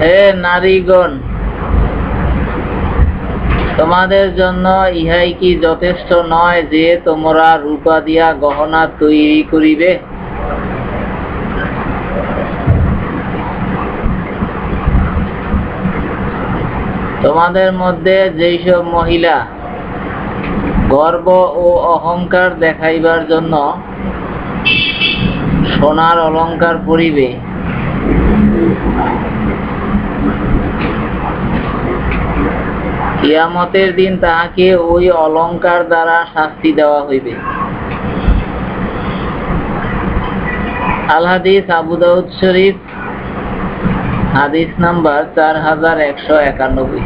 হে নারীগণ, তোমাদের জন্য ইহাই কি যথেষ্ট নয় যে তোমরা রূপা দিয়া গহনা তৈরি করিবে? তোমাদের মধ্যে যেসব মহিলা গর্ব ও অহংকার দেখাইবার জন্য সোনার অলংকার পরিবে কিয়ামতের দিন তাহাকে ওই অলংকার দ্বারা শাস্তি দেওয়া হইবে। আলহাদিস আবু দাউদ শরীফ, হাদিস নাম্বার চার হাজার একশো একানব্বই।